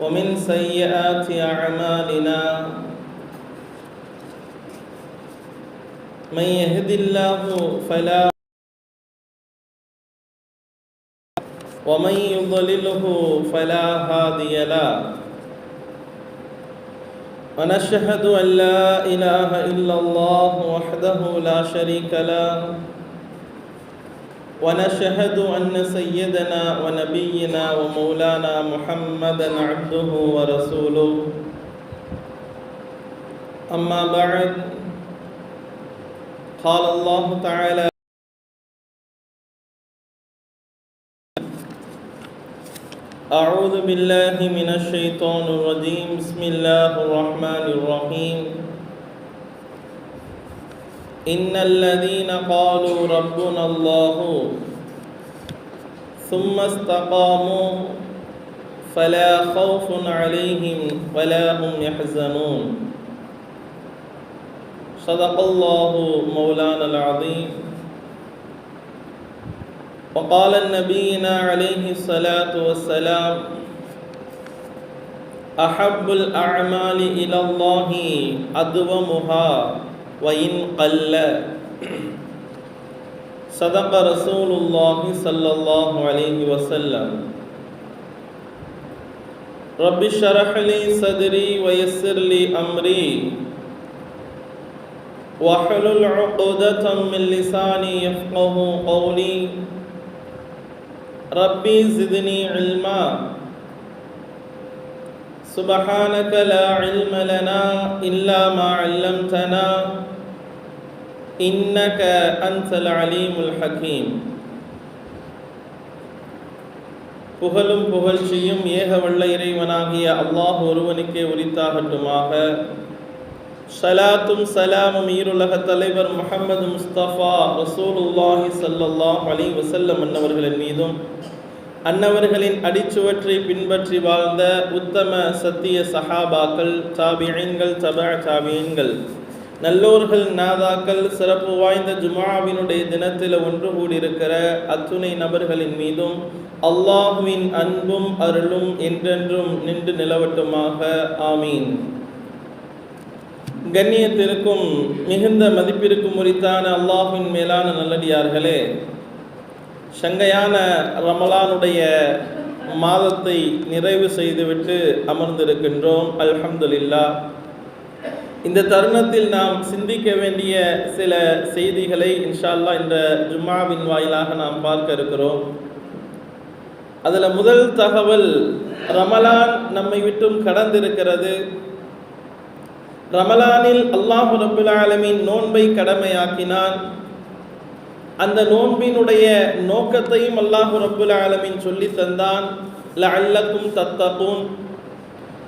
ومن سيئات أعمالنا من يهد الله فلا ومن يضلله فلا هادي له. ونشهد أن لا إله إلا الله وحده لا شريك له. ونشهد أن سيدنا ونبينا ومولانا محمدا عبده ورسوله. أما بعد قال الله تعالى أعوذ بالله من الشيطان الرجيم. بسم الله الرحمن الرحيم. إن الذين قالوا ربنا الله ثم استقاموا فلا خوف عليهم ولا هم يحزنون. صدق الله مولانا العظيم. وقال النبينا عليه الصلاة والسلام أحب الأعمال إلى الله أدومها. وإن قل. صدق رسول الله صلى الله عليه وسلم. رب اشرح لي صدري ويسر لي أمري. واحلل عقدة من لساني يفقه قولي. ربي زدني علما. سبحانك لا علم لنا إلا ما علمتنا. إنك أنت العليم الحكيم புகழும் புகழ்ச்சியும் ஏக வல்ல இறைவனாகிய அல்லாஹ் ஒருவனுக்கே உரித்தாகட்டுமாக சலாத்தும் சலாமும் ஈருலக தலைவர் முகமது முஸ்தபா ரசூலுல்லாஹி சல்லல்லாஹ் அலி வசல்லம் அன்னவர்களின் மீதும் அன்னவர்களின் அடிச்சுவற்றை பின்பற்றி வாழ்ந்த உத்தம சத்திய சஹாபாக்கள் தாபியன்கள் தபா தாபியன்கள் நல்லோர்கள் நாதாக்கள் சிறப்பு வாய்ந்த ஜுமாவினுடைய தினத்தில் ஒன்று கூடியிருக்கிற அத்துணை நபர்களின் மீதும் அல்லாஹுவின் அன்பும் அருளும் என்றென்றும் நின்று நிலவட்டுமாக. ஆமீன். கண்ணியத்திற்கும் மிகுந்த மதிப்பிற்கும் உரித்தான அல்லாஹின் மேலான நல்லடியார்களே சங்கையான ரமலானுடைய மாதத்தை நிறைவு செய்துவிட்டு அமர்ந்திருக்கின்றோம். அல்ஹம்துலில்லா இந்த தருணத்தில் நாம் சிந்திக்க வேண்டிய சில செய்திகளை இன்ஷால்லா இந்த ஜும்மாவின் வாயிலாக நாம் பார்க்க இருக்கிறோம். அதில் முதல் தகவல் ரமலான் நம்மை விட்டும் கடந்திருக்கிறது. ரமலானில் அல்லாஹு ரபுல் ஆலமின் நோன்பை கடமையாக்கினான். அந்த நோன்பினுடைய நோக்கத்தையும் அல்லாஹு ரபுல் ஆலமின் சொல்லி தந்தான். லஅல்லக்கும் தத்தகும்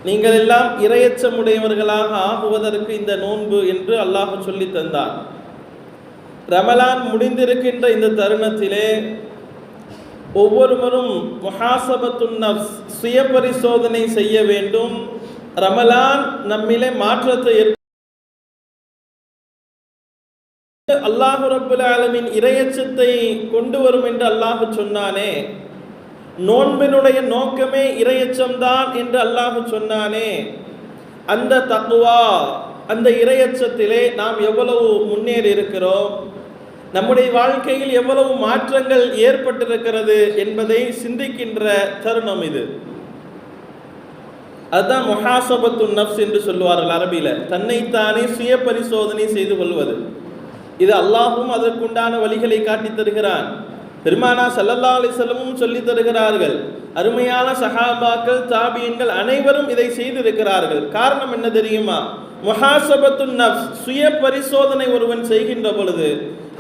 நீங்கள் எல்லாம் இரையச்சமுடையவர்களாக ஆகுவதற்கு இந்த நோன்பு என்று அல்லாஹ் சொல்லி தந்தார். ரமலான் முடிந்திருக்கின்ற இந்த தருணத்திலே ஒவ்வொருவரும் முஹாசபத்துன் சுய பரிசோதனை செய்ய வேண்டும். ரமலான் நம்மிலே மாற்றத்தை அல்லாஹு ரபுல் ஆலமின் இரையச்சத்தை கொண்டு வரும் என்று அல்லாஹு சொன்னானே. நோன்பினுடைய நோக்கமே இரையச்சம்தான் என்று அல்லாஹ் சொன்னானே. அந்த தக்குவா அந்த இரையச்சத்திலே நாம் எவ்வளவு முன்னேறி இருக்கிறோம்? நம்முடைய வாழ்க்கையில் எவ்வளவு மாற்றங்கள் ஏற்பட்டிருக்கிறது என்பதை சிந்திக்கின்ற தருணம் இது. அதுதான் மொஹாசபத்து நப்ஸ் என்று சொல்லுவார்கள் அரபியில். தன்னைத்தானே சுய பரிசோதனை செய்து கொள்வது. இது அல்லாஹும் அதற்குண்டான வழிகளை காட்டித் தருகிறான். பெருமானா சல்லல்லா அலி செல்லமும் சொல்லி தருகிறார்கள். அருமையான சஹாபாக்கள் தாபியன்கள் அனைவரும் இதை செய்திருக்கிறார்கள். காரணம் என்ன தெரியுமா? முஹாசபத்து நப்ஸ் சுய பரிசோதனை ஒருவன் செய்கின்ற பொழுது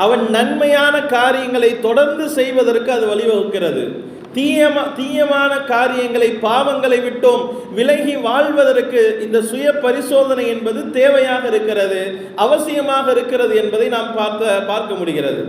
அவன் நன்மையான காரியங்களை தொடர்ந்து செய்வதற்கு அது வழிவகுக்கிறது. தீயமா தீயமான காரியங்களை பாவங்களை விட்டோம் விலகி வாழ்வதற்கு இந்த சுய பரிசோதனை என்பது தேவையாக இருக்கிறது அவசியமாக இருக்கிறது என்பதை நாம் பார்க்க பார்க்க முடிகிறது.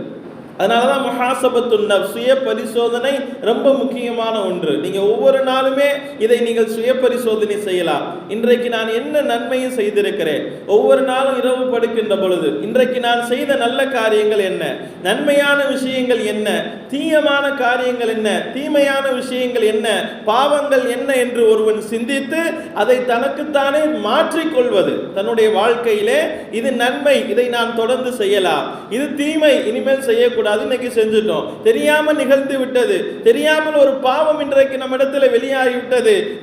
அதனால தான் சுய பரிசோதனை ரொம்ப முக்கியமான ஒன்று. நீங்க ஒவ்வொரு நாளுமே இதை நீங்கள் சுய பரிசோதனை செய்யலாம். இன்றைக்கு நான் என்ன நன்மையும் செய்திருக்கிறேன்? ஒவ்வொரு நாளும் இரவு படுக்கின்ற பொழுது இன்றைக்கு நான் செய்த நல்ல காரியங்கள் என்ன? நன்மையான விஷயங்கள் என்ன? தீயமான காரியங்கள் என்ன? தீமையான விஷயங்கள் என்ன? பாவங்கள் என்ன என்று ஒருவன் சிந்தித்து அதை தனக்குத்தானே மாற்றிக்கொள்வது. தன்னுடைய வாழ்க்கையிலே இது நன்மை இதை நான் தொடர்ந்து செய்யலாம். இது தீமை இனிமேல் செய்யக்கூடாது. இன்னைக்கு செஞ்சிட்டோம். தெரியாம நிகழ்ந்து விட்டது. தெரியாமல் ஒரு பாவம் இன்றைக்கு நம்ம இடத்துல வெளியாகி விட்டது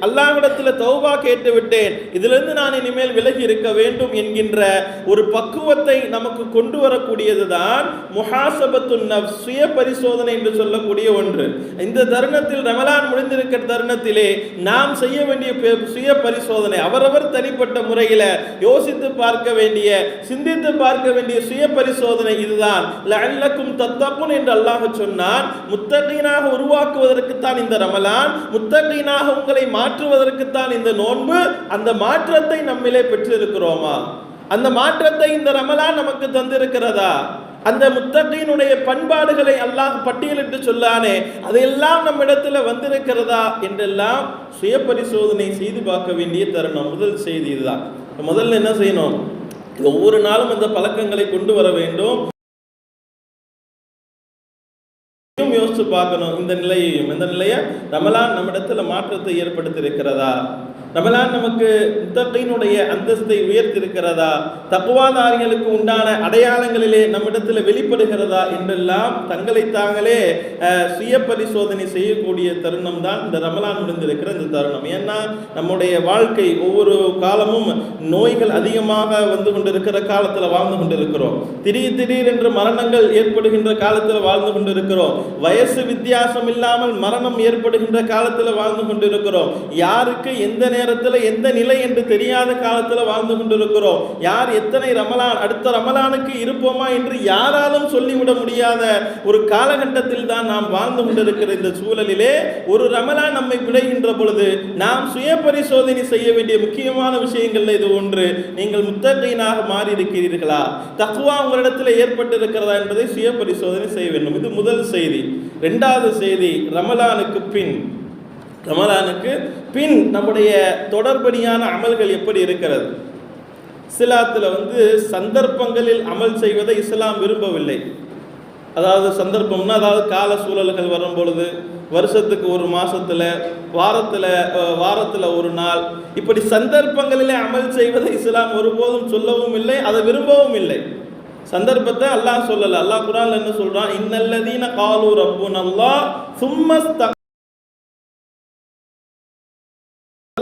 தௌபா கேட்டு விட்டேன் இதிலிருந்து நான் இனிமேல் விலகி இருக்க வேண்டும் என்கின்ற ஒரு பக்குவத்தை நமக்கு கொண்டு வரக்கூடியதுதான் முஹாசபத்து சுய பரிசோதனை என்று சொல்லக்கூடிய ஒன்று. இந்த தருணத்தில் ரமலான் முடிந்திருக்கிற தருணத்திலே நாம் செய்ய வேண்டிய பெ- சுய பரிசோதனை அவரவர் தனிப்பட்ட முறையில் யோசித்து பார்க்க வேண்டிய சிந்தித்து பார்க்க வேண்டிய சுய பரிசோதனை இதுதான் தத்தகுன் என்று அல்லாஹ் சொன்னான் முத்தகீனாக உருவாக்குவதற்குத்தான் இந்த ரமலான் முத்தகீனாக உங்களை மாற்றுவதற்குத்தான் இந்த நோன்பு அந்த மாற்றத்தை நம்மிலே பெற்றிருக்கிறோமா? அந்த மாற்றத்தை இந்த ரமலான் நமக்கு தந்திருக்கிறதா? அந்த முத்தகையினுடைய பண்பாடுகளை அல்லாஹ் பட்டியலிட்டு சொல்லானே அதையெல்லாம் நம்மிடத்தில் வந்திருக்கிறதா? என்றெல்லாம் சுய பரிசோதனை செய்து பார்க்க வேண்டிய தருணம். முதல் செய்தி இதுதான். முதல்ல என்ன செய்யணும்? ஒவ்வொரு நாளும் இந்த பழக்கங்களை கொண்டு வர வேண்டும். யோசித்து பார்க்கணும். இந்த நிலையையும் இந்த நிலையை ரமலான் நம்மிடத்தில் மாற்றத்தை ஏற்படுத்தியிருக்கிறதா? ரமலான் நமக்கு முத்தகையினுடைய அந்தஸ்தை உயர்த்திருக்கிறதா? தக்குவாதாரிகளுக்கு உண்டான அடையாளங்களிலே நம்மிடத்தில் வெளிப்படுகிறதா? என்றெல்லாம் தங்களை தாங்களே சுய பரிசோதனை செய்யக்கூடிய தருணம் தான் இந்த ரமலான் முடிந்திருக்கிற இந்த தருணம். ஏன்னா நம்முடைய வாழ்க்கை ஒவ்வொரு காலமும் நோய்கள் அதிகமாக வந்து கொண்டிருக்கிற காலத்தில் வாழ்ந்து கொண்டிருக்கிறோம். திடீர் திடீர் என்று மரணங்கள் ஏற்படுகின்ற காலத்தில் வாழ்ந்து கொண்டிருக்கிறோம். வயசு வித்தியாசம் இல்லாமல் மரணம் ஏற்படுகின்ற காலத்தில் வாழ்ந்து கொண்டிருக்கிறோம். யாருக்கு எந்த நேரம் நேரத்தில் எந்த நிலை என்று தெரியாத காலத்தில் வாழ்ந்து கொண்டிருக்கிறோம். யார் எத்தனை ரமலான் அடுத்த ரமலானுக்கு இருப்போமா என்று யாராலும் சொல்லிவிட முடியாத ஒரு காலகட்டத்தில் தான் நாம் வாழ்ந்து கொண்டிருக்கிற இந்த சூழலிலே ஒரு ரமலான் நம்மை விளைகின்ற பொழுது நாம் சுய பரிசோதனை செய்ய வேண்டிய முக்கியமான விஷயங்கள்ல இது ஒன்று. நீங்கள் முத்தகையினாக மாறி இருக்கிறீர்களா தக்குவா உங்களிடத்தில் ஏற்பட்டிருக்கிறதா என்பதை சுய பரிசோதனை செய்ய வேண்டும். இது முதல் செய்தி. ரெண்டாவது செய்தி ரமலானுக்கு பின். ரமலானுக்கு பின் நம்முடைய தொடர்படியான அமல்கள் எப்படி இருக்கிறது? இஸ்லாத்தில் வந்து சந்தர்ப்பங்களில் அமல் செய்வதை இஸ்லாம் விரும்பவில்லை. அதாவது சந்தர்ப்பம்னா அதாவது கால சூழல்கள் வரும் பொழுது வருஷத்துக்கு ஒரு மாதத்தில் வாரத்தில் வாரத்தில் ஒரு நாள் இப்படி சந்தர்ப்பங்களிலே அமல் செய்வதை இஸ்லாம் ஒருபோதும் சொல்லவும் இல்லை அதை விரும்பவும் இல்லை. சந்தர்ப்பத்தை அல்லாஹ் சொல்லலை. அல்லாஹ் குரான் என்ன சொல்கிறான் இன்னல்லதீன காலூர் ரப்புன் நல்லா சும்மஸ்த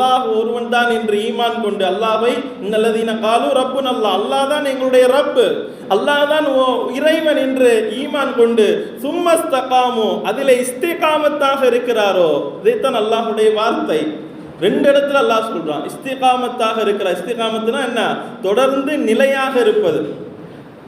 அல்லாஹ் ஒருவன் தான் என்று ஈமான் கொண்டு அல்லாவை இன்னல்லதீன காலு ரப்புன் அல்லாஹ் அல்லாஹ் தான் எங்களுடைய ரப்பு. அல்லாஹ் தான் ஓ- இறைவன் என்று ஈமான் கொண்டு சும்மஸ்தகாமோ அதில் இஸ்திகாமத்தாக இருக்கிறாரோ? இதைத்தான் அல்லாஹுடைய வார்த்தை. ரெண்டு இடத்துல அல்லாஹ் சொல்றான் இஸ்திகாமத்தாக இருக்கிறார். இஸ்திகாமத்துனா என்ன? தொடர்ந்து நிலையாக இருப்பது.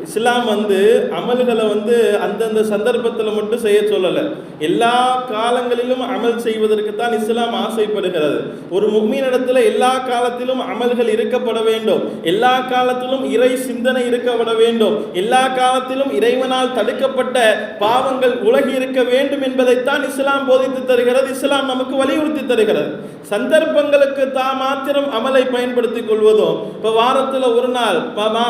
இஸ்லாம் வந்து அமல்களை வந்து அந்தந்த சந்தர்ப்பத்தில் மட்டும் செய்ய சொல்லலை. எல்லா காலங்களிலும் அமல் செய்வதற்கு தான் இஸ்லாம் ஆசைப்படுகிறது. ஒரு முக்மீனிடத்தில் எல்லா காலத்திலும் அமல்கள் இருக்கப்பட வேண்டும். எல்லா காலத்திலும் இறை சிந்தனை இருக்கப்பட வேண்டும். எல்லா காலத்திலும் இறைவனால் தடுக்கப்பட்ட பாவங்கள் உலகி இருக்க வேண்டும் என்பதைத்தான் இஸ்லாம் போதித்து தருகிறது. இஸ்லாம் நமக்கு வலியுறுத்தி தருகிறது. சந்தர்ப்பங்களுக்கு தான் மாத்திரம் அமலை பயன்படுத்திக் கொள்வதும் இப்போ வாரத்தில் ஒரு நாள்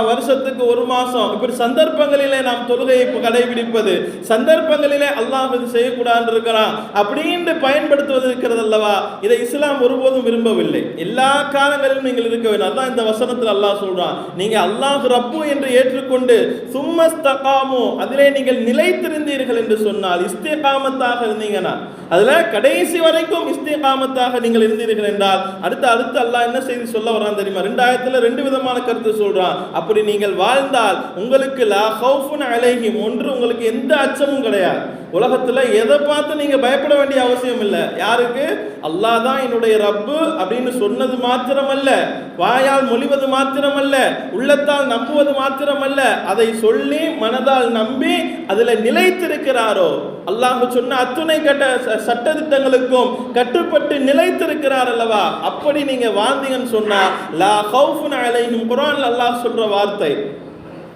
வருஷத்துக்கு ஒரு மாதம் இப்படி சந்தர்ப்பங்களிலே நாம் தொழுகையை கடைபிடிப்பது சந்தர்ப்பங்களிலே அல்லாஹ் இது செய்யக்கூடாது இருக்கிறான் அப்படின்னு பயன்படுத்துவது இருக்கிறது அல்லவா? இதை இஸ்லாம் ஒருபோதும் விரும்பவில்லை. எல்லா காலங்களிலும் நீங்கள் இருக்க வேண்டும். அதான் இந்த வசனத்தில் அல்லாஹ் சொல்றான். நீங்க அல்லாஹ் ரப்பு என்று ஏற்றுக்கொண்டு சும்மஸ்தகாமோ அதிலே நீங்கள் நிலைத்திருந்தீர்கள் என்று சொன்னால் இஸ்தேகாமத்தாக இருந்தீங்கன்னா அதுல கடைசி வரைக்கும் இஸ்தேகாமத்தாக நீங்கள் இருந்தீர்கள் என்றால் அடுத்து அடுத்து அல்லாஹ் என்ன செய்தி சொல்ல வரான் தெரியுமா? ரெண்டாயிரத்துல ரெண்டு விதமான கருத்து சொல்றான். அப்படி நீங்கள் வாழ்ந்தால் உங்களுக்கு லா ஹவுஃபுன் அலைஹிம் ஒன்று உங்களுக்கு எந்த அச்சமும் கிடையாது. உலகத்துல எதை பார்த்து நீங்க பயப்பட வேண்டிய அவசியம் இல்லை. யாருக்கு? அல்லாஹ் தான் என்னுடைய ரப்பு அப்படின்னு சொன்னது மாத்திரமல்ல. வாயால் மொழிவது மாத்திரமல்ல. உள்ளத்தால் நம்புவது மாத்திரமல்ல. அதை சொல்லி மனதால் நம்பி அதுல நிலைத்திருக்கிறாரோ? அல்லாஹ் சொன்ன அத்துணை கட்ட ச- சட்டதிட்டங்களுக்கும் கட்டுப்பட்டு நிலைத்திருக்கிறார் அல்லவா? அப்படி நீங்க வாழ்ந்தீங்கன்னு சொன்னா லா ஹவுஃபுன் அலைஹிம் குரான் அல்லாஹ் சொல்ற வார்த்தை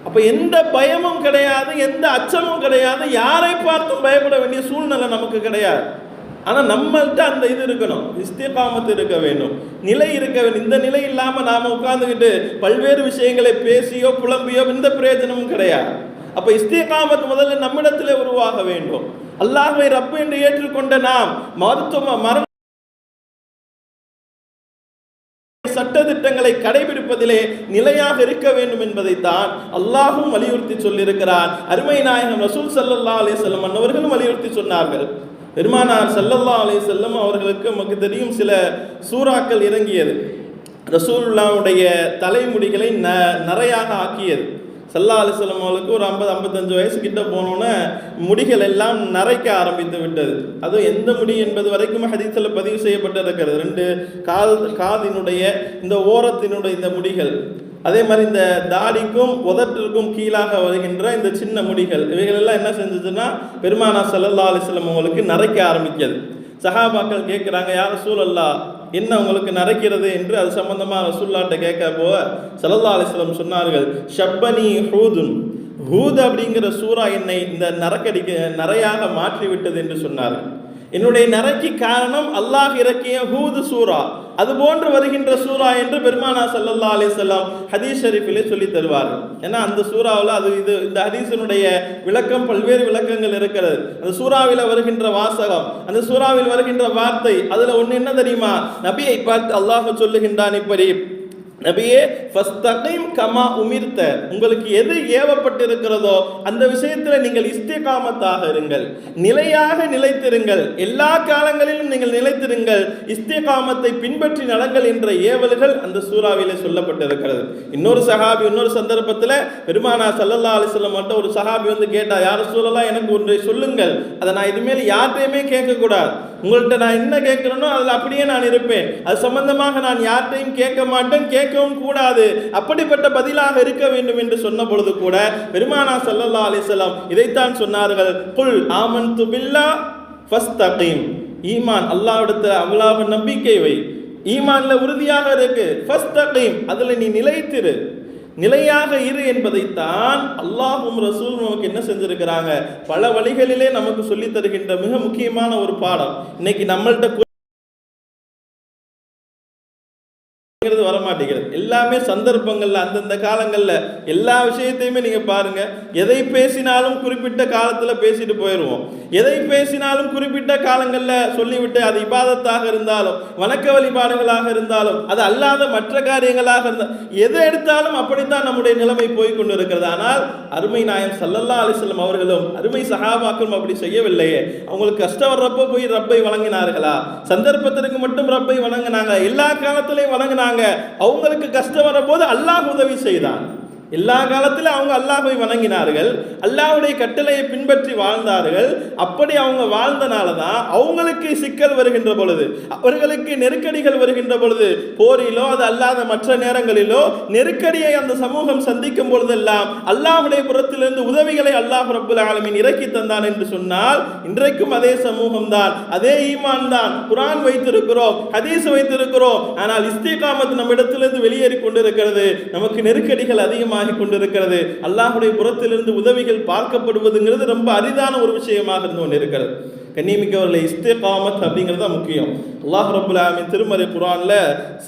அப்ப எந்த பயமும் கிடையாது எந்த அச்சமும் கிடையாது யாரை பார்த்தும் பயப்பட வேண்டிய சூழ்நிலை நமக்கு கிடையாது. ஆனா நம்மள்ட்ட அந்த இது இருக்கணும் இஸ்திகாமத்து இருக்க வேண்டும். நிலை இருக்க வேண்டும். இந்த நிலை இல்லாம நாம உட்காந்துக்கிட்டு பல்வேறு விஷயங்களை பேசியோ புலம்பியோ எந்த பிரயோஜனமும் கிடையாது. அப்ப இஸ்திகாமத் முதல்ல நம்மிடத்திலே உருவாக வேண்டும். அல்லாஹை ரப்பு என்று ஏற்றுக்கொண்ட நாம் மருத்துவ மரண சட்டதிட்டங்களை கடைபிடிப்பதிலே நிலையாக இருக்க வேண்டும் என்பதைத்தான் அல்லாஹும் வலியுறுத்தி சொல்லியிருக்கிறார். அருமை நாயகம் ரசூல் ஸல்லல்லாஹு அலைஹி வஸல்லம் அன்னவர்களும் வலியுறுத்தி சொன்னார்கள். பெருமானார் சல்லல்லா அலி செல்லம் அவர்களுக்கு நமக்கு தெரியும் சில சூறாக்கள் இறங்கியது. ரசூல்லாவுடைய தலைமுடிகளை ந நரையாக ஆக்கியது. சல்லா அலிஸ்லாம் அவர்களுக்கு ஒரு ஐம்பது ஐம்பத்தஞ்சு வயசு கிட்ட போனோன்னே முடிகள் எல்லாம் நரைக்க ஆரம்பித்து விட்டது. அதுவும் எந்த முடி என்பது வரைக்கும் ஹதீஸில் பதிவு செய்யப்பட்டிருக்கிறது. ரெண்டு கால் காதினுடைய இந்த ஓரத்தினுடைய இந்த முடிகள். அதே மாதிரி இந்த தாடிக்கும் உதட்டிற்கும் கீழாக வருகின்ற இந்த சின்ன முடிகள். இவைகள் எல்லாம் என்ன செஞ்சதுன்னா பெருமானா சல்லல்லா அலிஸ்லாம் அவங்களுக்கு நரைக்க ஆரம்பிக்கிறது. சஹாபாக்கள் கேட்குறாங்க யார் சூழல்லா என்ன உங்களுக்கு நரைக்கிறது என்று அது சம்பந்தமாக ரசூல்லாட்ட கேட்க போக சல்லல்லா அலிஸ்லம் சொன்னார்கள் ஷப்பனி ஹூதுன். ஹூத் அப்படிங்கிற சூறா என்னை இந்த நரக்கடிக்க நரையாக மாற்றி விட்டது என்று சொன்னார்கள். என்னுடைய நரைக்கு காரணம் அல்லாஹ் இறக்கிய ஹூது சூரா அது போன்று வருகின்ற சூரா என்று பெருமானா சல்லல்லா அலிசல்லாம் ஹதீஸ் ஷரீஃபிலே சொல்லி தருவார்கள் ஏன்னா அந்த சூறாவில் அது இது இந்த ஹதீசனுடைய விளக்கம் பல்வேறு விளக்கங்கள் இருக்கிறது. அந்த சூறாவில் வருகின்ற வாசகம் அந்த சூறாவில் வருகின்ற வார்த்தை அதில் ஒன்று என்ன தெரியுமா? நபியை பார்த்து அல்லாஹ் சொல்லுகின்றான் இப்படி நபியே ஃபஸ்தகீம் கமா உமிர்த்த. உங்களுக்கு எது ஏவப்பட்டிருக்கிறதோ அந்த விஷயத்தில் நீங்கள் இஸ்திகாமத்தாக இருங்கள். நிலையாக நிலைத்திருங்கள். எல்லா காலங்களிலும் நீங்கள் நிலைத்திருங்கள். இஸ்திகாமத்தை பின்பற்றி நடங்கள் என்ற ஏவல்கள் அந்த சூறாவிலே சொல்லப்பட்டிருக்கிறது. இன்னொரு சஹாபி இன்னொரு சந்தர்ப்பத்தில் பெருமானா சல்லல்லா அலிஸ்லம் மட்டும் ஒரு சஹாபி வந்து கேட்டா யார் சூழலா எனக்கு ஒன்றை சொல்லுங்கள். அதை நான் இதுமேல் யார்கிட்டையுமே கேட்கக்கூடாது. உங்கள்கிட்ட நான் என்ன கேட்குறேனோ அதில் அப்படியே நான் இருப்பேன். அது சம்பந்தமாக நான் யார்கிட்டையும் கேட்க மாட்டேன் கேட்கவும் கூடாது. அப்படிப்பட்ட பதிலாக இருக்க வேண்டும் என்று சொன்ன பொழுது கூட பெருமானா சல்லல்லா அலிசல்லாம் இதைத்தான் சொன்னார்கள். குல் ஆமன் துபில்லா ஃபஸ்தகீம். ஈமான் அல்லாவிடத்தில் அவ்வளவு நம்பிக்கை வை. ஈமான்ல உறுதியாக இருக்கு. ஃபஸ்தகீம். அதில் நீ நிலைத்திரு. நிலையாக இரு என்பதைத்தான் அல்லாஹும் ரசூல் நமக்கு என்ன செஞ்சிருக்கிறாங்க? பல வழிகளிலே நமக்கு சொல்லித் தருகின்ற மிக முக்கியமான ஒரு பாடம். இன்னைக்கு நம்மள்கிட்ட ங்கிறது வரமாட்டேங்கிறது எல்லாமே சந்தர்ப்பங்களில் அந்தந்த காலங்களில் எல்லா விஷயத்தையுமே நீங்கள் பாருங்க. எதை பேசினாலும் குறிப்பிட்ட காலத்தில் பேசிட்டு போயிடுவோம் எதை பேசினாலும் குறிப்பிட்ட காலங்களில் சொல்லிவிட்டு அது இபாதத்தாக இருந்தாலும் வணக்க வழிபாடுகளாக இருந்தாலும் அது அல்லாத மற்ற காரியங்களாக இருந்தால் எதை எடுத்தாலும் அப்படித்தான் நம்முடைய நிலைமை போய்கொண்டு இருக்கிறது ஆனால் அருமை நாயம் சல்லல்லா அலிஸ்லம் அவர்களும் அருமை சகாபாக்களும் அப்படி செய்யவில்லையே. அவங்களுக்கு கஷ்டம் வர்றப்போ போய் ரப்பை வழங்கினார்களா? சந்தர்ப்பத்திற்கு மட்டும் ரப்பை வணங்கினாங்க எல்லா காலத்திலையும் வணங்கினாங்க அவங்களுக்கு கஷ்டம் வரும்போது அல்லாஹ் உதவி செய்தான். எல்லா காலத்திலும் அவங்க அல்லாஹை வணங்கினார்கள். அல்லாஹ்வுடைய கட்டளையை பின்பற்றி வாழ்ந்தார்கள். அப்படி அவங்க வாழ்ந்தனால தான் அவங்களுக்கு சிக்கல் வருகின்ற பொழுது அவர்களுக்கு நெருக்கடிகள் வருகின்ற பொழுது போரிலோ அது அல்லாத மற்ற நேரங்களிலோ நெருக்கடியை அந்த சமூகம் சந்திக்கும் பொழுதெல்லாம் அல்லாஹ்வுடைய புறத்திலிருந்து உதவிகளை அல்லாஹ் ரபுல் ஆலமின் இறக்கி தந்தான் என்று சொன்னால் இன்றைக்கும் அதே சமூகம் தான் அதே ஈமான் தான் குரான் வைத்திருக்கிறோம் ஹதீஸ் வைத்திருக்கிறோம். ஆனால் இஸ்திகாமத் நம்மிடத்திலிருந்து வெளியேறி கொண்டிருக்கிறது. நமக்கு நெருக்கடிகள் அதிகமாக கொண்டிருக்கிறது அல்லாஹுடைய புறத்திலிருந்து உதவிகள் பார்க்கப்படுவதுங்கிறது ரொம்ப அரிதான ஒரு விஷயமாக இருந்து கொண்டு இருக்கிறது கண்ணியமிக்கவர்களை இஸ்திகாமத் அப்படிங்கிறது தான் முக்கியம். அல்லாஹ் ரபுல் திருமறை குரானில்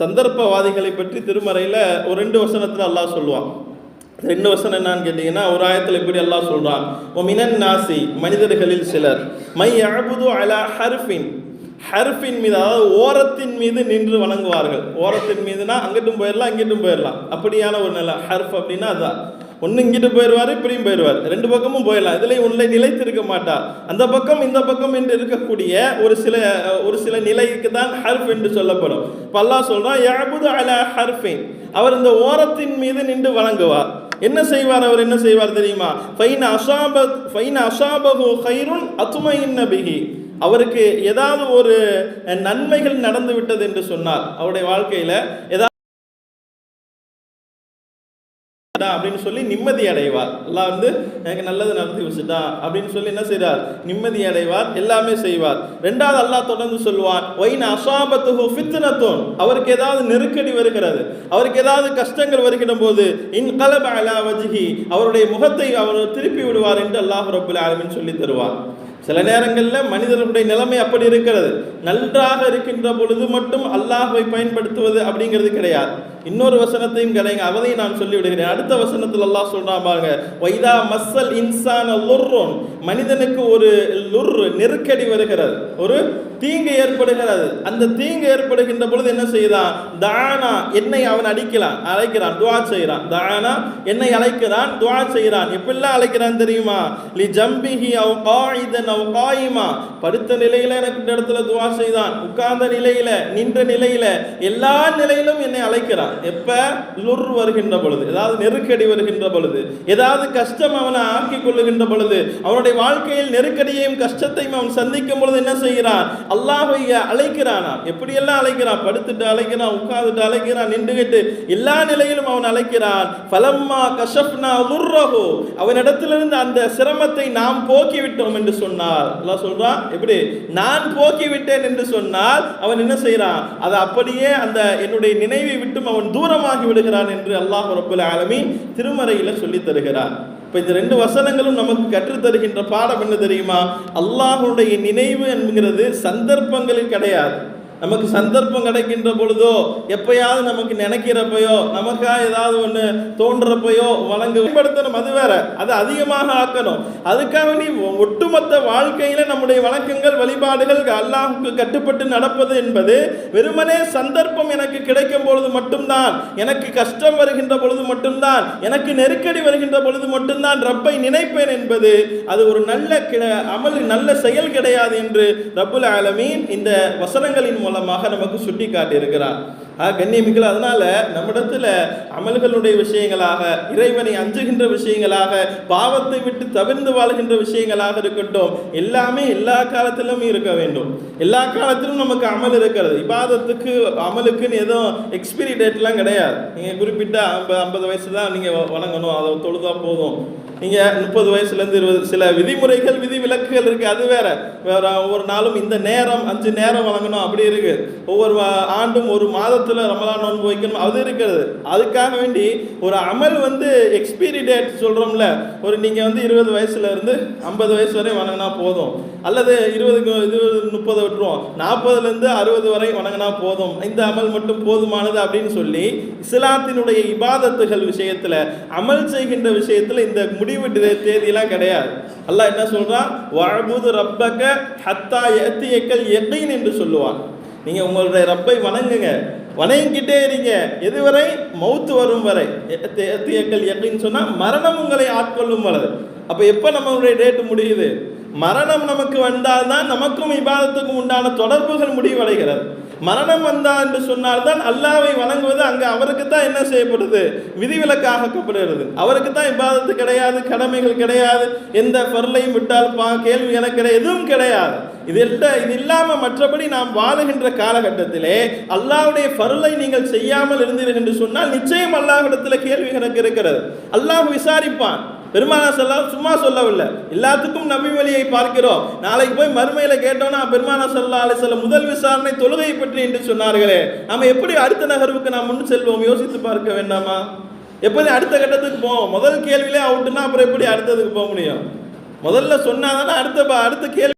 சந்தர்ப்பவாதிகளை பற்றி திருமறையில் ஒரு ரெண்டு வசனத்தில் அல்லாஹ் சொல்லுவான். ரெண்டு வசனம் என்னன்னு கேட்டீங்கன்னா ஒரு ஆயத்தில் இப்படி எல்லாம் சொல்றான். ஓ மினன் நாசி மனிதர்களில் சிலர். மை அபுது அலா ஹர்ஃபின். ஹர்ஃபின் மீது அதாவது ஓரத்தின் மீது நின்று வணங்குவார்கள். ஓரத்தின் மீதுனா அங்கிட்டும் போயிடலாம் இங்கிட்டும் போயிடலாம் அப்படியான ஒரு நிலை. ஹர்ஃப் அப்படின்னா அதுதான் ஒன்று இங்கிட்டு போயிடுவார் இப்படியும் போயிடுவார். ரெண்டு பக்கமும் போயிடலாம் இதுலேயும் உன்னை நிலைத்திருக்க மாட்டார் அந்த பக்கம் இந்த பக்கம் என்று இருக்கக்கூடிய ஒரு சில ஒரு சில நிலைக்கு தான் ஹர்ஃப் என்று சொல்லப்படும். பல்லா சொல்கிறான் சொல்றான் யஅபுது ஹர்ஃபின். அவர் இந்த ஓரத்தின் மீது நின்று வணங்குவார். என்ன செய்வார் அவர்? என்ன செய்வார் தெரியுமா? ஃபைன் அசாபத் ஃபைன் அசாபகு ஹைருன் அத்துமையின் நபிகி அவருக்கு ஏதாவது ஒரு நன்மைகள் நடந்து விட்டது என்று சொன்னார். அவருடைய வாழ்க்கையில ஏதாவது அப்படின்னு சொல்லி நிம்மதி அடைவார். எல்லாம் வந்து எனக்கு நல்லது நடத்தி வச்சுட்டான் அப்படின்னு சொல்லி என்ன செய்கிறார் நிம்மதி அடைவார் எல்லாமே செய்வார். ரெண்டாவது அல்லாஹ் தொடர்ந்து சொல்வான் ஒயின் அசாபத்து ஃபித்னத்துன். அவருக்கு ஏதாவது நெருக்கடி வருகிறது. அவருக்கு ஏதாவது கஷ்டங்கள் வருகிற போது இன் கலப அலா வஜ்ஹி. அவருடைய முகத்தை அவர் திருப்பி விடுவார் என்று அல்லாஹ் ரபுல் ஆலமின் சொல்லி தருவார். சில நேரங்களில் மனிதர்களுடைய நிலைமை அப்படி இருக்கிறது. நன்றாக இருக்கின்ற பொழுது மட்டும் அல்லாஹை பயன்படுத்துவது அப்படிங்கிறது கிடையாது. இன்னொரு வசனத்தையும் கிடைங்க அவதையும் நான் சொல்லிவிடுகிறேன். அடுத்த வசனத்தில் எல்லாம் சொல்றான் பாருங்க வைதா மஸ்ஸல் இன்சான லுர்ரோன். மனிதனுக்கு ஒரு லுர் நெருக்கடி வருகிறது ஒரு தீங்கு ஏற்படுகிறது. அந்த தீங்கு ஏற்படுகின்ற பொழுது என்ன செய்தான் தானா என்னை அவன் அடிக்கிறான் அழைக்கிறான் துவா செய்கிறான். தானா என்னை அழைக்கிறான் துவா செய்கிறான். எப்படிலாம் அழைக்கிறான் தெரியுமா? லி ஜம்பிஹி அவ் காயிதன் அவ் காயிமா. படுத்த நிலையில எனக்கு இந்த இடத்துல துவா செய்தான். உட்கார்ந்த நிலையில நின்ற நிலையில எல்லா நிலையிலும் என்னை அழைக்கிறான். எப்ப? லுர் வருகின்ற பொழுது. ஏதாவது நெருக்கடி வருகின்ற பொழுது. ஏதாவது கஷ்டம் அவனை ஆக்கி கொள்ளுகின்ற பொழுது. அவனுடைய வாழ்க்கையில் நெருக்கடியையும் கஷ்டத்தையும் அவன் சந்திக்கும் பொழுது என்ன செய்கிறான்? அல்லாஹை அழைக்கிறானா? எப்படியெல்லாம் அழைக்கிறான்? படுத்துட்டு அழைக்கிறான் உட்கார்ந்துட்டு அழைக்கிறான் நின்றுகிட்டு எல்லா நிலையிலும் அவன் அழைக்கிறான். பலம்மா கஷப்னா லுர்ரஹு. அவனிடத்திலிருந்து அந்த சிரமத்தை நாம் போக்கிவிட்டோம் என்று சொன்னார் எல்லாம் சொல்றான் எப்படி? நான் போக்கிவிட்டேன் என்று சொன்னால் அவன் என்ன செய்கிறான்? அதை அப்படியே அந்த என்னுடைய நினைவை விட்டும் அவன் தூரமாகி விடுகிறான் என்று அல்லாஹ் ரபுல் ஆலமீன் திருமறையில சொல்லி தருகிறார். இப்போ இந்த ரெண்டு வசனங்களும் நமக்கு கற்றுத் தருகின்ற பாடம் என்ன தெரியுமா? அல்லாஹுடைய நினைவு என்கிறது சந்தர்ப்பங்களில் கிடையாது. நமக்கு சந்தர்ப்பம் கிடைக்கின்ற பொழுதோ எப்பயாவது நமக்கு நினைக்கிறப்பையோ நமக்காக ஏதாவது ஒன்று தோன்றப்பையோ வணங்க பயன்படுத்தணும். அது வேற. அது அதிகமாக ஆக்கணும். அதுக்காக நீ ஒட்டுமொத்த வாழ்க்கையில நம்முடைய வழக்கங்கள் வழிபாடுகள் அல்லாஹுக்கு கட்டுப்பட்டு நடப்பது என்பது வெறுமனே சந்தர்ப்பம் எனக்கு கிடைக்கும் பொழுது மட்டும்தான். எனக்கு கஷ்டம் வருகின்ற பொழுது மட்டும்தான். எனக்கு நெருக்கடி வருகின்ற பொழுது மட்டும்தான் ரப்பை நினைப்பேன் என்பது அது ஒரு நல்ல அமல் நல்ல செயல் கிடையாது என்று ரப்புல் ஆலமீன் இந்த வசனங்களின் மூலமாக நமக்கு சுட்டி காட்டியிருக்கிறார் கண்ணியமிக்கல அதனால நம்மிடத்துல அமல்களுடைய விஷயங்களாக இறைவனை அஞ்சுகின்ற விஷயங்களாக பாவத்தை விட்டு தவிர்ந்து வாழ்கின்ற விஷயங்களாக இருக்கட்டும் எல்லாமே எல்லா காலத்திலும் இருக்க வேண்டும். எல்லா காலத்திலும் நமக்கு அமல் இருக்கிறது. இபாதத்துக்கு அமலுக்குன்னு எதுவும் எக்ஸ்பிரி டேட்லாம் கிடையாது. நீங்கள் குறிப்பிட்ட ஐம்பது ஐம்பது வயசு தான் நீங்கள் வணங்கணும். அதை தொழுதா போதும். நீங்கள் முப்பது வயசுலேருந்து இருபது சில விதிமுறைகள் விதி இலக்குகள் இருக்குது அது வேற. வேற ஒவ்வொரு நாளும் இந்த நேரம் அஞ்சு நேரம் வழங்கணும். அப்படி இருக்கு. ஒவ்வொரு ஆண்டும் ஒரு மாதத்தில் ரமலான் நோன்பு வைக்கணும். அது இருக்கிறது. அதுக்காக வேண்டி ஒரு அமல் வந்து எக்ஸ்பீரி டேட் சொல்கிறோம்ல ஒரு நீங்கள் வந்து இருபது வயசுல இருந்து ஐம்பது வயசு வரை வணங்கினா போதும். அல்லது இருபதுக்கு இருபது முப்பது விட்டுருவோம். நாற்பதுலேருந்து அறுபது வரை வணங்கினா போதும். இந்த அமல் மட்டும் போதுமானது அப்படின்னு சொல்லி இஸ்லாத்தினுடைய இபாதத்துகள் விஷயத்தில் அமல் செய்கின்ற விஷயத்தில் இந்த முடிவு தேதியெல்லாம் கிடையாது. அல்லாஹ் என்ன சொல்கிறான் வஅபுது ரப்பக ஹத்தா யத்தியக்கல் யகீன் என்று சொல்லுவார் நீங்கள் உங்களுடைய ரப்பை வணங்குங்க. வணங்கிக்கிட்டே இருங்க. எதுவரை? மௌத்து வரும் வரை. எத்தியக்கல் யகீன் சொன்னால் மரணம் உங்களை ஆட்கொள்ளும் வரை. அப்போ எப்போ நம்மளுடைய டேட்டு முடியுது? மரணம் நமக்கு வந்தால்தான் நமக்கும் இபாதத்துக்கும் உண்டான தொடர்புகள் முடிவடைகிறது. மரணம் வந்தா என்று சொன்னால்தான் அல்லாவை வணங்குவது அங்கே அவருக்கு தான் என்ன செய்யப்படுது? விதிவிலக்காகப்படுகிறது அவருக்கு தான் இபாதத்து கிடையாது கடமைகள் கிடையாது எந்த பொருளையும் விட்டால் பா கேள்வி எனக்கு கிடையாது எதுவும் கிடையாது. இது இது இல்லாமல் மற்றபடி நாம் வாழுகின்ற காலகட்டத்திலே அல்லாவுடைய பருளை நீங்கள் செய்யாமல் இருந்தீர்கள் என்று சொன்னால் நிச்சயம் அல்லாஹ்விடத்தில் கேள்வி எனக்கு இருக்கிறது. அல்லாஹ் விசாரிப்பான். பெருமானா சொல்ல சும்மா சொல்லவில்லை. எல்லாத்துக்கும் நபி வழியை பார்க்கிறோம். நாளைக்கு போய் மறுமையில கேட்டோம்னா பெருமானா செல்லா செல்ல முதல் விசாரணை தொழுகை பற்றி என்று சொன்னார்களே. நம்ம எப்படி அடுத்த நகர்வுக்கு நாம் முன் செல்வோம்? யோசித்து பார்க்க வேண்டாமா? எப்படி அடுத்த கட்டத்துக்கு போவோம்? முதல் கேள்வியிலே அவுட்டுனா அப்புறம் எப்படி அடுத்ததுக்கு போக முடியும்? முதல்ல சொன்னாதானே அடுத்த ப- அடுத்த கேள்வி.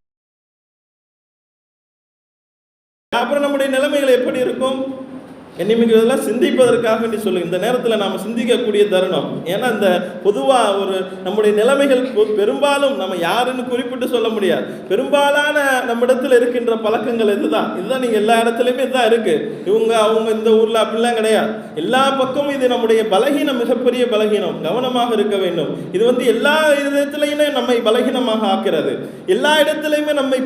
அப்புறம் நம்முடைய நிலைமைகள் எப்படி இருக்கும்? எண்ணிமிக்கிறதெல்லாம் சிந்திப்பதற்காக வேண்டி சொல்லு. இந்த நேரத்தில் நாம் சிந்திக்கக்கூடிய தருணம். ஏன்னா இந்த பொதுவாக ஒரு நம்முடைய நிலைமைகள் பெரும்பாலும் நம்ம யாருன்னு குறிப்பிட்டு சொல்ல முடியாது. பெரும்பாலான நம்மிடத்தில் இருக்கின்ற பழக்கங்கள் இதுதான். இதுதான் நீங்கள் எல்லா இடத்துலையுமே இதுதான் இருக்கு. இவங்க அவங்க இந்த ஊரில் அப்படிலாம் கிடையாது. எல்லா பக்கமும் இது நம்முடைய பலகீனம் மிகப்பெரிய பலகீனம். கவனமாக இருக்க வேண்டும். இது வந்து எல்லா இடத்துலையுமே நம்மை பலகீனமாக ஆக்கிறது. எல்லா இடத்துலையுமே நம்மை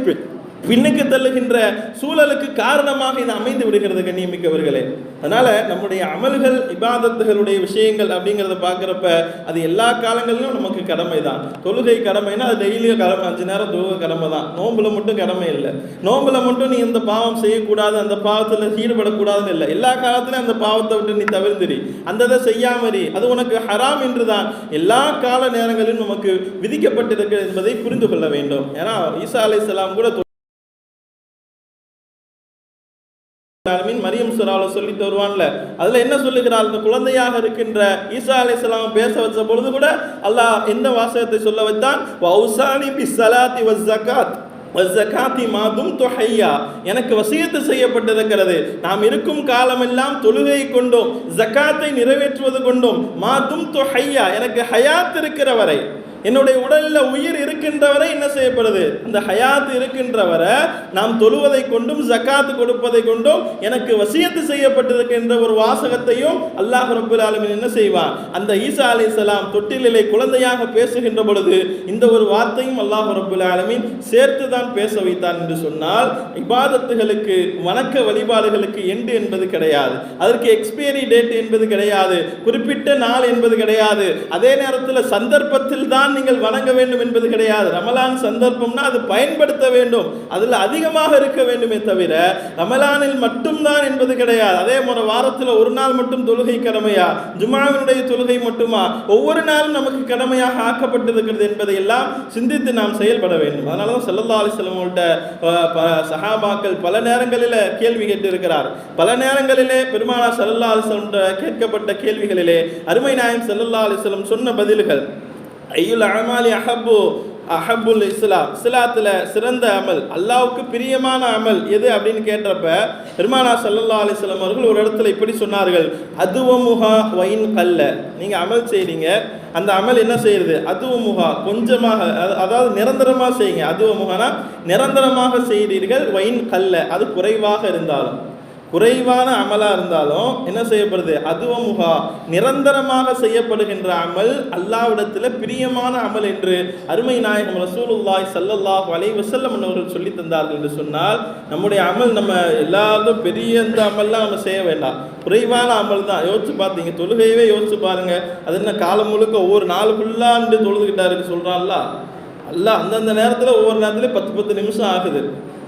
பின்னுக்கு தள்ளுகின்ற சூழலுக்கு காரணமாக இது அமைந்து விடுகிறது கண்ணியமிக்கவர்களே. அதனால நம்முடைய அமல்கள் இபாதத்துகளுடைய விஷயங்கள் அப்படிங்கிறத பார்க்குறப்ப அது எல்லா காலங்களிலும் நமக்கு கடமை தான் தொழுகை கடமைன்னா அது டெய்லியும் கடமை அஞ்சு நேரம் தொழுகை கடமை தான் நோம்புல மட்டும் கடமை இல்லை. நோம்புல மட்டும் நீ இந்த பாவம் செய்யக்கூடாது அந்த பாவத்தில் ஈடுபடக்கூடாதுன்னு இல்லை. எல்லா காலத்திலும் அந்த பாவத்தை விட்டு நீ தவிர்த்துரி அந்த இதை செய்யாமறி அது உனக்கு ஹராம் என்று தான் எல்லா கால நேரங்களிலும் நமக்கு விதிக்கப்பட்டிருக்கிறது என்பதை புரிந்து கொள்ள வேண்டும். ஏன்னா ஈசா அலை கூட ஆலமீன் மரியம் சுறாவில் சொல்லி தருவான்ல. அதுல என்ன சொல்லுகிறாள்? இந்த குழந்தையாக இருக்கின்ற ஈசா அலைஹிஸ்ஸலாம் பேச வச்ச பொழுது கூட அல்லாஹ் இந்த வாசகத்தை சொல்ல வைத்தான். வௌசானி பி சலாத்தி வ ஜகாத் வஸ்ஸகாத்தி மாதும் தொஹையா எனக்கு வசியத்து செய்யப்பட்டிருக்கிறது. நாம் இருக்கும் காலமெல்லாம் தொழுகை கொண்டும். ஜக்காத்தை நிறைவேற்றுவது கொண்டும். மாதும் துஹையா எனக்கு ஹயாத் இருக்கிற வரை. என்னுடைய உடலில் உயிர் இருக்கின்றவரை என்ன செய்யப்படுது? அந்த ஹயாத் இருக்கின்றவரை நாம் தொழுவதை கொண்டும் ஜக்காத்து கொடுப்பதை கொண்டும் எனக்கு வசியத்து செய்யப்பட்டிருக்கின்ற ஒரு வாசகத்தையும் அல்லாஹ் ரபுல் ஆலமின் என்ன செய்வான்? அந்த ஈசா அலி சலாம் தொட்டிலே குழந்தையாக பேசுகின்ற பொழுது இந்த ஒரு வார்த்தையும் அல்லாஹ் ரபுல் ஆலமின் சேர்த்து தான் பேச வைத்தான் என்று சொன்னால் இபாதத்துகளுக்கு வணக்க வழிபாடுகளுக்கு எண்டு என்பது கிடையாது. அதற்கு எக்ஸ்பைரி டேட் என்பது கிடையாது. குறிப்பிட்ட நாள் என்பது கிடையாது. அதே நேரத்தில் சந்தர்ப்பத்தில் தான் நீங்கள் வணங்க வேண்டும் என்பது கிடையாது. ரமலான் சந்தர்ப்பம்னா அது பயன்படுத்த வேண்டும். அதில் அதிகமாக இருக்க வேண்டுமே தவிர ரமலானில் மட்டும்தான் என்பது கிடையாது. அதே முறை வாரத்தில் ஒரு நாள் மட்டும் தொழுகை கடமையா? ஜுமாவினுடைய தொழுகை மட்டுமா? ஒவ்வொரு நாளும் நமக்கு கடமையாக ஆக்கப்பட்டிருக்கிறது என்பதை எல்லாம் சிந்தித்து நாம் செயல்பட வேண்டும். அதனால தான் செல்லல்லா அலிஸ்லமோட சஹாபாக்கள் பல நேரங்களில் கேள்வி கேட்டிருக்கிறார். பல நேரங்களிலே பெருமானா சல்லல்லா அலிஸ்லம் கேட்கப்பட்ட கேள்விகளிலே அருமை நாயம் செல்லல்லா அலிஸ்லம் சொன்ன பதில்கள் ஐயுல் அமாலி அஹப்பு அஹபுல் இஸ்லாம். இஸ்லாத்தில் சிறந்த அமல் அல்லாவுக்கு பிரியமான அமல் எது அப்படின்னு கேட்டப்ப பெருமானா சல்லா அலிஸ்லாம் அவர்கள் ஒரு இடத்துல இப்படி சொன்னார்கள். அதுவமுகா வைன் கல்ல. நீங்கள் அமல் செய்கிறீங்க அந்த அமல் என்ன செய்யுது? அதுவமுகா கொஞ்சமாக அதாவது நிரந்தரமாக செய்யுங்க. அதுவமுகனா நிரந்தரமாக செய்கிறீர்கள் வைன் கல்ல. அது குறைவாக இருந்தாலும். குறைவான அமலாக இருந்தாலும் என்ன செய்யப்படுது? அதுவமுகா நிரந்தரமாக செய்யப்படுகின்ற அமல் அல்லாவிடத்தில் பிரியமான அமல் என்று அருமை நாயகம் ரசூலுல்லாய் ஸல்லல்லாஹு வலை வசல்லம் அவர்கள் சொல்லி தந்தார்கள் என்று சொன்னால் நம்முடைய அமல் நம்ம எல்லாரும் பெரிய அந்த அமல்லாம் நம்ம செய்ய வேண்டாம். குறைவான அமல் தான். யோசிச்சு பார்த்தீங்க தொழுகையவே யோசிச்சு பாருங்க. அது என்ன காலம் முழுக்க ஒவ்வொரு நாள் ஃபுல்லாண்டு தொழுதுகிட்டாருன்னு சொல்கிறான்ல அல்ல அந்தந்த நேரத்தில் ஒவ்வொரு நேரத்துலையும் பத்து பத்து நிமிஷம் ஆகுது.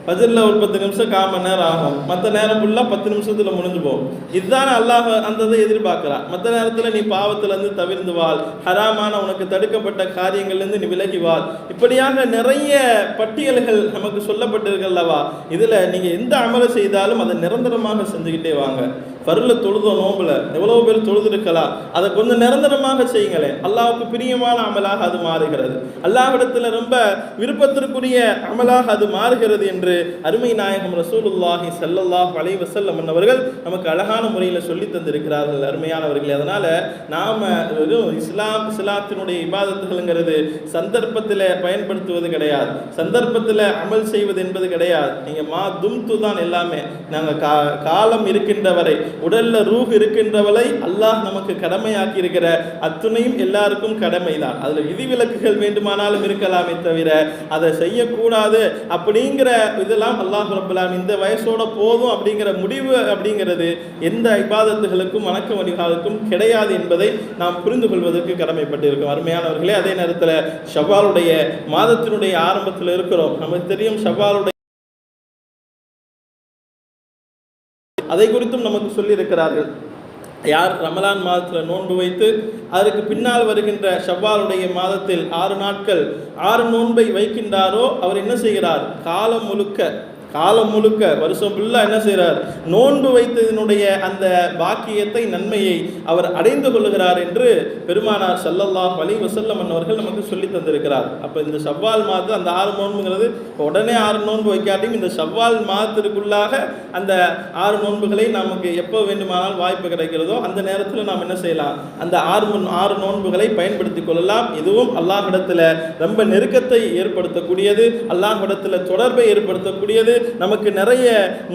ஃபஜரில் ஒரு பத்து நிமிஷம் கால் மணி நேரம் ஆகும். மற்ற நேரம் ஃபுல்லாக பத்து நிமிஷத்தில் முடிஞ்சு போகும். இதுதான் அல்லாஹ் அந்த இதை எதிர்பார்க்குறான் மற்ற நேரத்தில் நீ பாவத்திலேருந்து தவிர்ந்து வாழ். ஹராமான உனக்கு தடுக்கப்பட்ட காரியங்கள்லேருந்து நீ விலகி வாழ். இப்படியாக நிறைய பட்டியல்கள் நமக்கு சொல்லப்பட்டிருக்கல்லவா? இதில் நீங்கள் எந்த அமலை செய்தாலும் அதை நிரந்தரமாக செஞ்சுக்கிட்டே வாங்க. பருல தொழுதோ நோம்புல? எவ்வளோ பேர் தொழுதுருக்கலாம் அதை கொஞ்சம் நிரந்தரமாக செய்யுங்களேன். அல்லாவுக்கு பிரியமான அமலாக அது மாறுகிறது. அல்லாஹிடத்தில் ரொம்ப விருப்பத்திற்குரிய அமலாக அது மாறுகிறது என்று அருமை நாயகம் ரசூலுல்லாஹி சல்லல்லாஹ் அலைஹி வஸல்லம் அவர்கள் நமக்கு அழகான முறையில் சொல்லி தந்திருக்கிறார்கள் அருமையானவர்களே. அதனால் நாம் வெறும் இஸ்லாம் இஸ்லாத்தினுடைய இபாதத்துகள்ங்கிறது சந்தர்ப்பத்தில் பயன்படுத்துவது கிடையாது. சந்தர்ப்பத்தில் அமல் செய்வது என்பது கிடையாது. நீங்கள் மா தும்து தான் எல்லாமே. நாங்கள் கா காலம் இருக்கின்ற வரை உடல்ல ரூஹ் இருக்கின்றவளை அல்லாஹ் நமக்கு கடமையாக்கி இருக்கிற அத்துணையும் எல்லாருக்கும் கடமை தான் அதுல விதிவிலக்குகள் வேண்டுமானாலும் இருக்கலாமே தவிர அதை செய்யக்கூடாது அப்படிங்கிற இதெல்லாம் அல்லாஹ் ரபுல்லாம் இந்த வயசோட போதும் அப்படிங்கிற முடிவு அப்படிங்கிறது எந்த இபாதத்துகளுக்கும் வணக்க வழிகாலுக்கும் கிடையாது என்பதை நாம் புரிந்து கொள்வதற்கு கடமைப்பட்டிருக்கோம். அருமையானவர்களே அதே நேரத்தில் ஷவ்வாலுடைய மாதத்தினுடைய ஆரம்பத்தில் இருக்கிறோம். நமக்கு தெரியும் ஷவ்வாலுடைய அதை குறித்தும் நமக்கு சொல்லியிருக்கிறார்கள். யார் ரமலான் மாதத்தில் நோன்பு வைத்து அதற்கு பின்னால் வருகின்ற ஷவ்வாலுடைய மாதத்தில் ஆறு நாட்கள் ஆறு நோன்பை வைக்கின்றாரோ அவர் என்ன செய்கிறார்? காலம் முழுக்க காலம் முழுக்க வருஷம் ஃபுல்லாக என்ன செய்கிறார் நோன்பு வைத்ததனுடைய அந்த பாக்கியத்தை நன்மையை அவர் அடைந்து கொள்ளுகிறார் என்று பெருமானார் ஸல்லல்லாஹு அலைஹி வசல்லம் அவர்கள் நமக்கு சொல்லி தந்திருக்கிறார். அப்போ இந்த செவ்வால் மாதம் அந்த ஆறு நோன்புங்கிறது உடனே ஆறு நோன்பு வைக்காட்டியும் இந்த செவ்வால் மாதத்திற்குள்ளாக அந்த ஆறு நோன்புகளை நமக்கு எப்போ வேண்டுமானால் வாய்ப்பு கிடைக்கிறதோ அந்த நேரத்தில் நாம் என்ன செய்யலாம்? அந்த ஆறு முன் ஆறு நோன்புகளை பயன்படுத்தி கொள்ளலாம். இதுவும் அல்லாஹ்விடத்தில் ரொம்ப நெருக்கத்தை ஏற்படுத்தக்கூடியது அல்லாஹ்விடத்தில் தொடர்பை ஏற்படுத்தக்கூடியது நமக்கு நிறைய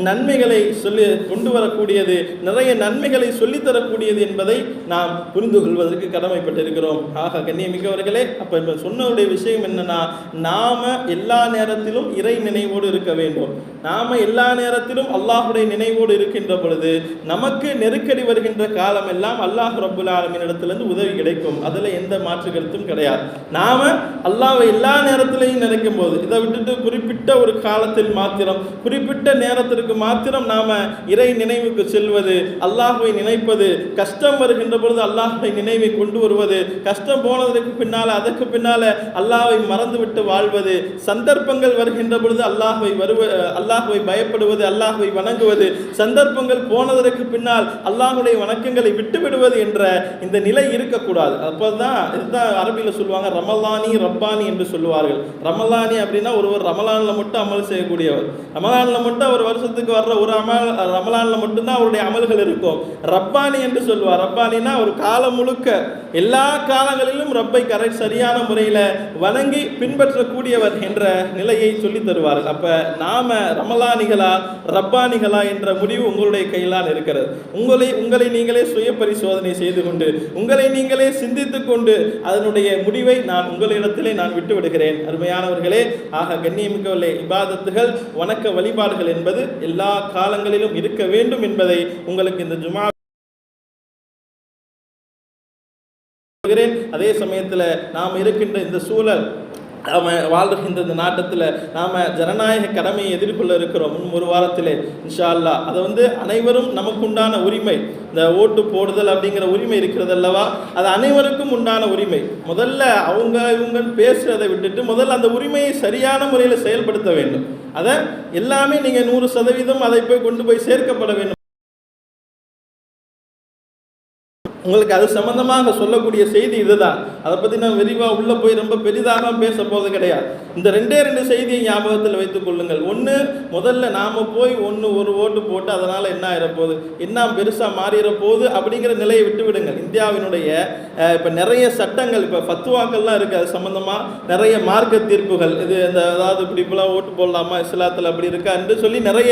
நன்மைகளை சொல்லி கொண்டு வரக்கூடியது நிறைய நன்மைகளை சொல்லித்தரக்கூடியது என்பதை நாம் புரிந்து கொள்வதற்கு கடமைப்பட்டிருக்கிறோம். ஆக கண்ணியமிக்கவர்களே அப்ப இப்ப சொன்னவருடைய விஷயம் என்னன்னா நாம எல்லா நேரத்திலும் இறை நினைவோடு இருக்க வேண்டும். நாம எல்லா நேரத்திலும் அல்லாஹுடைய நினைவோடு இருக்கின்ற பொழுது நமக்கு நெருக்கடி வருகின்ற காலம் எல்லாம் அல்லாஹ் ரபுல் ஆலமின் இடத்திலிருந்து உதவி கிடைக்கும். அதுல எந்த மாற்று கருத்தும் கிடையாது. நாம அல்லாவை எல்லா நேரத்திலையும் நினைக்கும் போது இதை விட்டுட்டு குறிப்பிட்ட ஒரு காலத்தில் மாத்திரம் குறிப்பிட்ட நேரத்திற்கு மாத்திரம் நாம் இறை நினைவுக்கு செல்வது அல்லாஹுவை நினைப்பது கஷ்டம் வருகின்ற பொழுது அல்லாஹுவை நினைவை கொண்டு வருவது கஷ்டம் போனதற்கு பின்னால் அதற்கு பின்னால அல்லாஹை மறந்துவிட்டு வாழ்வது சந்தர்ப்பங்கள் வருகின்ற பொழுது அல்லாஹுவை வருவ அல்லாஹுவை பயப்படுவது அல்லாஹுவை வணங்குவது சந்தர்ப்பங்கள் போனதற்கு பின்னால் அல்லாஹுடைய வணக்கங்களை விட்டு விடுவது என்ற இந்த நிலை இருக்கக்கூடாது. அப்போதான் இதுதான் அரபியில் சொல்லுவாங்க ரமலானி ரப்பானி என்று சொல்லுவார்கள். ரமலானி அப்படின்னா ஒருவர் ரமலானில் மட்டும் அமல் செய்யக்கூடியவர். ரமலானில் மட்டும் அவர் வருஷத்துக்கு வர்ற ஒரு அமல் ரமலானில் மட்டும்தான் அவருடைய அமல்கள் இருக்கும். ரப்பானி என்று சொல்லுவார் ரப்பானினா ஒரு காலம் முழுக்க எல்லா காலங்களிலும் ரப்பை கரை சரியான முறையில் வணங்கி பின்பற்றக்கூடியவர் என்ற நிலையை சொல்லி தருவார்கள் அப்போ நாம ரமலானிகளா ரப்பானிகளா என்ற முடிவு உங்களுடைய கையிலான் இருக்கிறது. உங்களை உங்களை நீங்களே சுய பரிசோதனை செய்து கொண்டு உங்களை நீங்களே சிந்தித்து கொண்டு அதனுடைய முடிவை நான் உங்களிடத்திலே நான் விட்டு விடுகிறேன் அருமையானவர்களே ஆக கண்ணியமிக்கவர்களே இபாதத்துகள் வண வணக்க வழிபாடுகள் என்பது எல்லா காலங்களிலும் இருக்க வேண்டும் என்பதை உங்களுக்கு இந்த ஜுமா அதே சமயத்தில் நாம் இருக்கின்ற இந்த சூழல் நாம் வாழ்கின்ற இந்த நாட்டத்தில் நாம் ஜனநாயக கடமையை எதிர்கொள்ள இருக்கிறோம் முன் ஒரு வாரத்திலே இன்ஷா அல்லாஹ் அதை வந்து அனைவரும் நமக்குண்டான உரிமை. இந்த ஓட்டு போடுதல் அப்படிங்கிற உரிமை இருக்கிறது அல்லவா? அது அனைவருக்கும் உண்டான உரிமை. முதல்ல அவங்க இவங்க பேசுகிறதை விட்டுட்டு முதல்ல அந்த உரிமையை சரியான முறையில் செயல்படுத்த வேண்டும். அதை எல்லாமே நீங்கள் நூறு சதவீதம் அதை போய் கொண்டு போய் சேர்க்கப்பட வேண்டும். உங்களுக்கு அது சம்மந்தமாக சொல்லக்கூடிய செய்தி இதுதான். அதை பற்றி நான் விரிவாக உள்ளே போய் ரொம்ப பெரிதாக பேச போவது கிடையாது. இந்த ரெண்டே ரெண்டு செய்தியை ஞாபகத்தில் வைத்துக் கொள்ளுங்கள். ஒன்று முதல்ல நாம் போய் ஒன்று ஒரு ஓட்டு போட்டு அதனால் என்ன ஆயிரப்போகுது? என்ன பெருசாக மாறிட போகுது அப்படிங்கிற நிலையை விட்டு விடுங்கள். இந்தியாவினுடைய இப்போ நிறைய சட்டங்கள் இப்போ ஃபத்துவாக்கள்லாம் இருக்குது அது சம்மந்தமாக நிறைய மார்க்க தீர்ப்புகள். இது இந்த அதாவது இப்படி இப்பெல்லாம் ஓட்டு போடலாமா? இஸ்லாத்தில் அப்படி இருக்கா? என்று சொல்லி நிறைய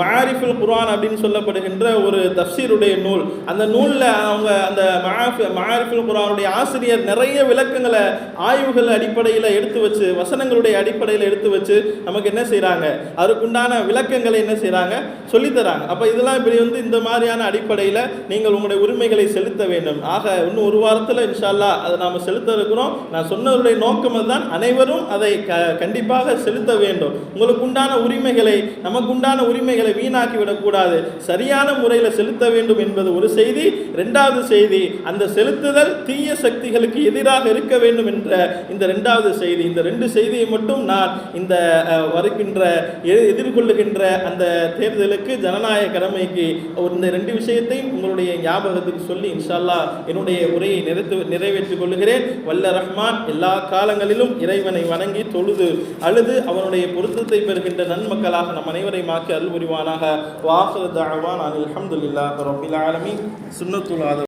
மஹாரிஃபுல் குரான் அப்படின்னு சொல்லப்படுகின்ற ஒரு தப்சீருடைய நூல். அந்த நூலில் அவங்க அந்த மஆஃபி மாரிஃபுல் குர்ஆனுடைய ஆசிரியர் நிறைய விளக்கங்களை ஆய்வுகள் அடிப்படையில் எடுத்து வச்சு வசனங்களுடைய அடிப்படையில் எடுத்து வச்சு நமக்கு என்ன செய்கிறாங்க அதுக்குண்டான விளக்கங்களை என்ன செய்கிறாங்க சொல்லித்தராங்க. அப்போ இதெல்லாம் இப்படி வந்து இந்த மாதிரியான அடிப்படையில் நீங்கள் உங்களுடைய உரிமைகளை செலுத்த வேண்டும். ஆக இன்னும் ஒரு வாரத்தில் இன்ஷால்லா அதை நாம் செலுத்த இருக்கிறோம். நான் சொன்னதுடைய நோக்கம் அதுதான். அனைவரும் அதை க கண்டிப்பாக செலுத்த வேண்டும். உங்களுக்கு உண்டான உரிமைகளை நமக்கு உண்டான உரிமைகளை வீணாக்கி விடக்கூடாது. சரியான முறையில் செலுத்த வேண்டும் என்பது ஒரு செய்தி. ரெண்டாவது செய்தி அந்த செலுத்துதல் தீய சக்திகளுக்கு எதிராக இருக்க வேண்டும் என்ற இந்த ரெண்டாவது செய்தி. இந்த ரெண்டு செய்தியை மட்டும் நான் இந்த வருகின்ற எதிர்கொள்ளுகின்ற அந்த தேர்தலுக்கு ஜனநாயக கடமைக்கு இந்த ரெண்டு விஷயத்தையும் உங்களுடைய ஞாபகத்துக்கு சொல்லி இன்ஷால்லா என்னுடைய உரையை நிறைத்து நிறைவேற்றிக் கொள்கிறேன் வல்ல ரஹ்மான் எல்லா காலங்களிலும் இறைவனை வணங்கி தொழுது அழுது அவனுடைய பொருத்தத்தை பெறுகின்ற நன்மக்களாக நம் அனைவரை ஆக்கி அருள் يرحمنا وآخر دعوانا الحمد لله رب العالمين. سنة الله